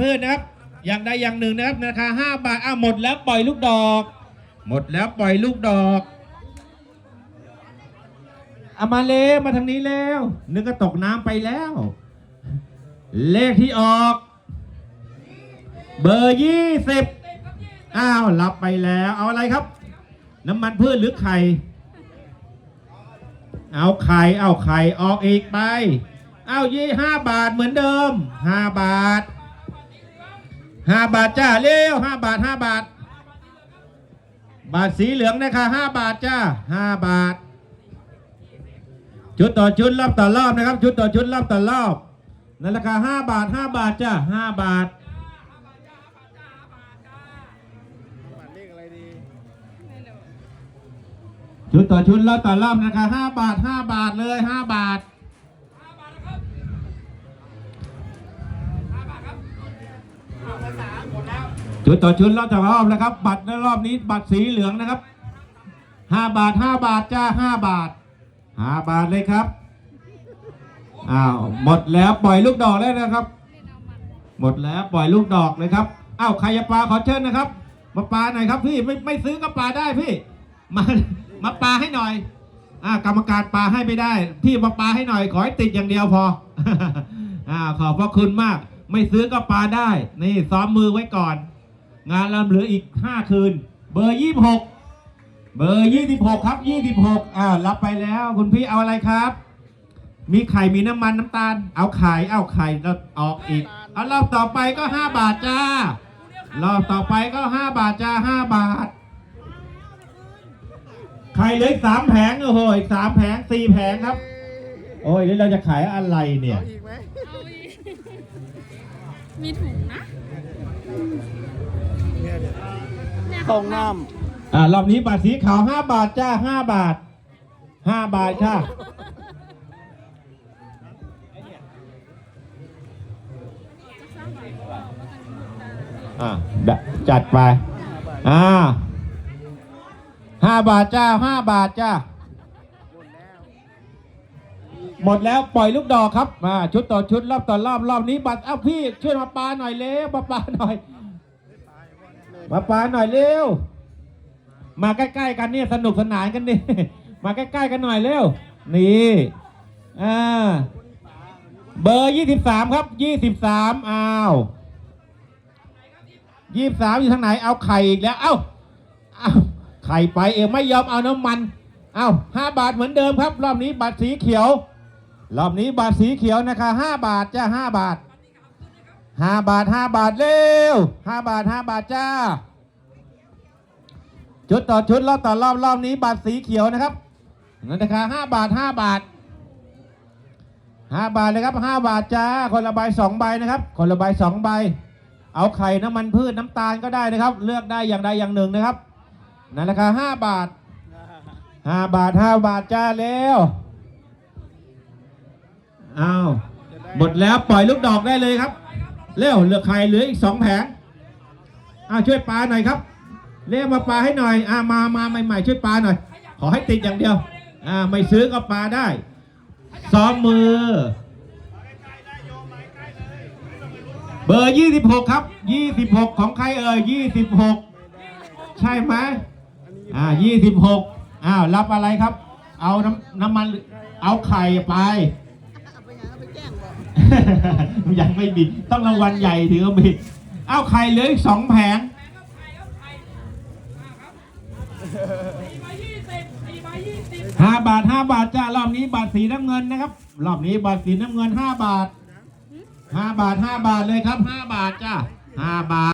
พืชนะครับ อย่างใดอย่างหนึ่งนะครับราคาห้าบาทอ้าวหมดแล้วปล่อยลูกดอก หมดแล้วปล่อยลูกดอกเอามาเร็วมาทางนี้แล้วนึกก็ตกน้ำไปแล้ว เลขที่ออก เบอร์ยี่สิบอ้าวรับไปแล้ว เอาอะไรครับ น้ำมันพืชหรือไข่ เอาไข่เอาไข่ออกอีกไป เอายี่ห้าบาทเหมือนเดิมห้าบาท ห้าบาทจ้าเร็วห้าบาทห้าบาท บาทสีเหลืองนะคะห้าบาทจ้าห้าบาท ชุดต่อชุดรอบต่อรอบนะครับ ชุดต่อชุดรอบต่อรอบในราคาห้าบาทห้าบาทจ้าห้าบาทชุดต่อชุดรอบต่อรอบนะคะห้าบาทห้าบาทเลยห้าบาท ชุดต่อชุดรอบต่อรอบนะครับ บัตรในรอบนี้บัตรสีเหลืองนะครับห้าบาทห้าบาทจ้าห้าบาทห้าบาทเลยครับอ้าวหมดแล้วปล่อยลูกดอกแล้วนะครับ หมดแล้วปล่อยลูกดอกเลยครับอ้าวใครจะปลาขอเชิญนะครับ มาปลาหน่อยครับพี่ไม่ไม่ซื้อก็ปลาได้พี่มามาปลาให้หน่อยอ่ากรรมการปลาให้ไม่ได้ พี่มาปลาให้หน่อยขอให้ติดอย่างเดียวพออ่าขอบพระคุณมาก ไม่ซื้อก็ปลาได้ นี่ซ้อมมือไว้ก่อน งานเราเหลืออีก 5 คืน เบอร์ 26 เบอร์ 26 ครับ 26อ่ารับไปแล้วคุณพี่เอาอะไรครับ มีไข่มีน้ำมันน้ำตาล เอาไข่เอาไข่แล้วออกอีกเอารอบต่อไปก็ 5 บาทจ้ารอบต่อไปก็ 5 บาทจ้า 5 บาทไข่เหลืออีกสามแผงโอ้โหอีกสามแผงสี่แผงครับ โอ้ยแล้วเราจะขายอะไรเนี่ย มีถุงนะ เนี่ยเดี๋ยว เนี่ย ตรงน้อ่ารอบนี้บาทสีขาวห้าบาทจ้าห้าบาทห้าบาทค่ะ อ่าดะจัดไป อ่าห้าบาทจ้าห้าบาทจ้า หมดแล้วปล่อยลูกดอกครับมาชุดต่อชุดรอบต่อรอบรอบนี้บัตรเอ้าพี่ช่วยมาปาหน่อยเร็วมาปาหน่อย มาปาหน่อยเร็ว มาใกล้ๆกันเนี่ยสนุกสนานกันนี่มาใกล้ๆกันหน่อยเร็ว นี่อ่าเบอร์ยี่สิบสามครับยี่สิบสามอ้าวยี่สิบสามอยู่ทางไหน เอาไข่อีกแล้ว เอ้า เอ้า ไข่ไปเองไม่ยอมเอาน้ำมัน เอ้าห้าบาทเหมือนเดิมครับ รอบนี้บัตรสีเขียว รอบนี้บัตรสีเขียวนะคะห้าบาทจ้าห้าบาท ห้าบาทห้าบาทเร็วห้าบาทห้าบาทจ้า ชุดต่อชุดรอบต่อรอบรอบนี้บัตรสีเขียวนะครับนั่นราคาห้าบาทห้าบาทห้าบาทเลยครับห้าบาทจ้า คนละใบสองใบนะครับ คนละใบสองใบ เอาไข่น้ำมันพืชน้ำตาลก็ได้นะครับ เลือกได้อย่างใดอย่างหนึ่งนะครับนั่นราคาห้าบาทห้าบาทห้าบาทจ้าเร็วอ้าวหมดแล้วปล่อยลูกดอกได้เลยครับ เร็วเหลือไข่เหลืออีกสองแผงอ้าช่วยปลาหน่อยครับ เรียกมาปลาให้หน่อยอ่ามามาใหม่ ๆ ช่วยปลาหน่อย ขอให้ติดอย่างเดียวอ่าไม่ซื้อก็ปลาได้ซ้อมมือ เบอร์ยี่สิบหกครับยี่สิบหกของใครเอ่ยยี่สิบหกใช่ไหมอ่ายี่สิบหกอ้าวรับอะไรครับ เอาน้ำน้ำมันเอาไข่ไป ยังไม่บิด ต้องรางวัลใหญ่ถึงจะบิด เอาไข่เหลืออีกสองแผงห้าบาทห้าบาทจ้ารอบนี้บาทสีน้ำเงินนะครับ รอบนี้บาทสีน้ำเงินห้าบาทห้าบาทห้าบาทเลยครับห้าบาทจ้าห้าบาท